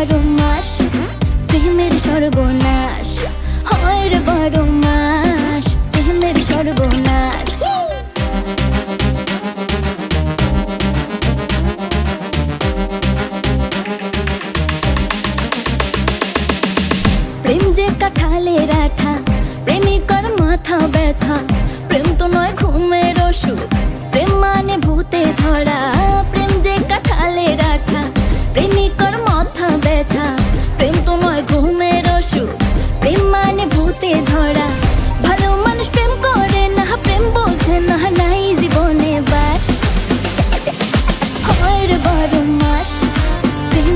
বারো মাস প্রেমের সর্বনাশ, হয় রে বারো মাস প্রেমের সর্বনাশ। প্রেম যে কাঠালে রাখা, প্রেমিকর মাথা ব্যথা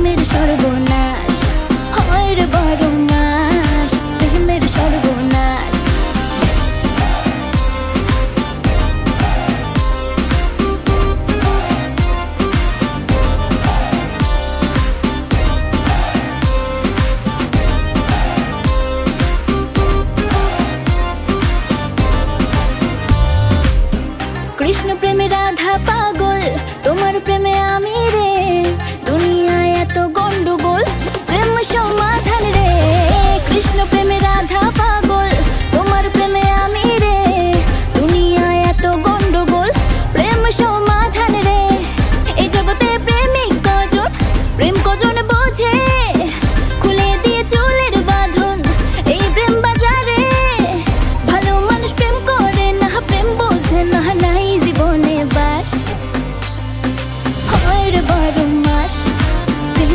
প্রেমের সর্বনাশ। হয় বড় না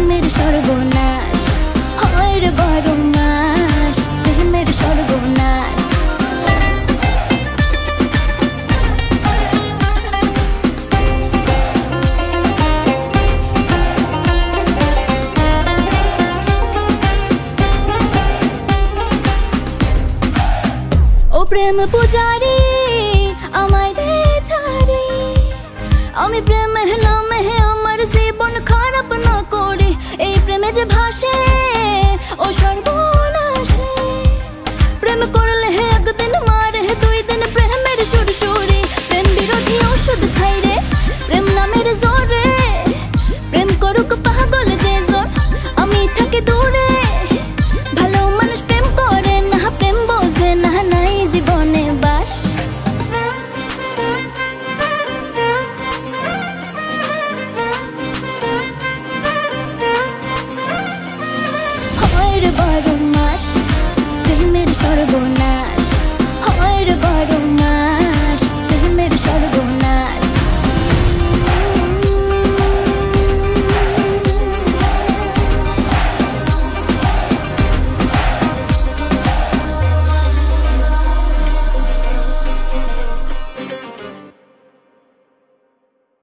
প্রেমের সর্বনাশ হয় রে বড় নাশ প্রেমের সর্বনাশ। প্রেম পূজারি আমায় আমি প্রেমের নামে আমার জীবন খারাপ না করে এই প্রেমে যে ভাসে ও সর্ব পারবো না